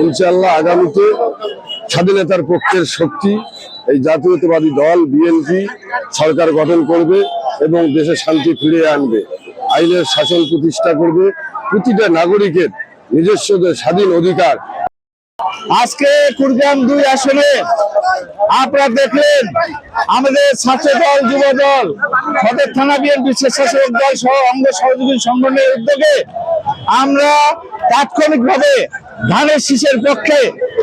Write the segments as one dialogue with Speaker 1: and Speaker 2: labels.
Speaker 1: ইনশাল্লাহ আগামীতে স্বাধীনতার পক্ষের শক্তি, এই জাতীয়তাবাদী দল, বিএনপি, সরকার গঠন করবে এবং দেশে শান্তি ফিরিয়ে আনবে। আইনের শাসন প্রতিষ্ঠা করবে। প্রতিটা নাগরিকের নিজস্ব স্বাধীন অধিকার।
Speaker 2: আজকে কুড়িগ্রাম দুই আসনে আপনারা দেখলেন আমাদের ছাত্র দল যুব দল সদর থানা বিএনপি স্বেচ্ছাসেবক দল সহ অঙ্গ সহযোগী সংগঠনের উদ্যোগে আমরা তাৎক্ষণিকভাবে ধানের শীষের পক্ষে,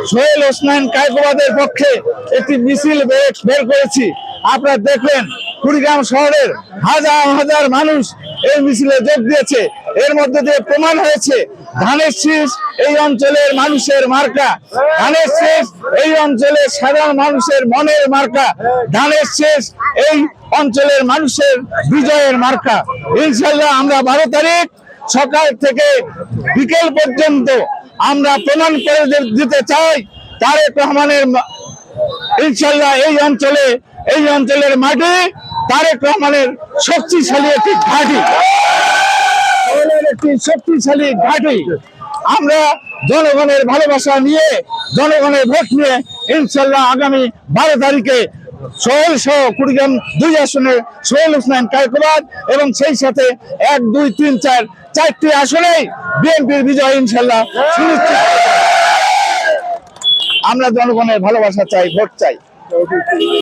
Speaker 2: সোহেল ওসমান কায়কোবাদের পক্ষে একটি মিছিল বের করেছি। আপনারা দেখলেন কুড়িগ্রাম শহরের হাজার হাজার মানুষ এই মিছিলে যোগ দিয়েছে। এর মধ্যে দিয়ে প্রমাণ হয়েছে, ধানের শীষ এই অঞ্চলের মানুষের মার্কা। ধানের শেষ এই অঞ্চলে সাধারণ মানুষের মনের মার্কা, ধানের শেষ, এই অঞ্চলের মানুষের বিজয়ের মার্কা। ইনশাল্লাহ আমরা বারো তারিখ সকাল থেকে বিকেল পর্যন্ত আমরা প্রমাণ করে দিতে চাই, তারেক রহমানের ইনশাল্লাহ এই অঞ্চলে, এই অঞ্চলের মাটি তারেক রহমানের শক্তিশালী একটি ঘাঁটি। একটি শক্তিশালী ঘাঁটি। আমরা জনগণের ভালোবাসা নিয়ে, জনগণের ভোট নিয়ে ইনশাল্লাহ আগামী বারো তারিখে সোহেল সহ কুড়িগ্রাম দুই আসনের সোহেল হোসেন কায়কোবাদ এবং সেই সাথে এক, দুই, তিন, চার, চারটি আসনেই বিএনপির বিজয় ইনশাল্লাহ সুনিশ্চিত আমরা জনগণের ভালোবাসা চাই, ভোট চাই।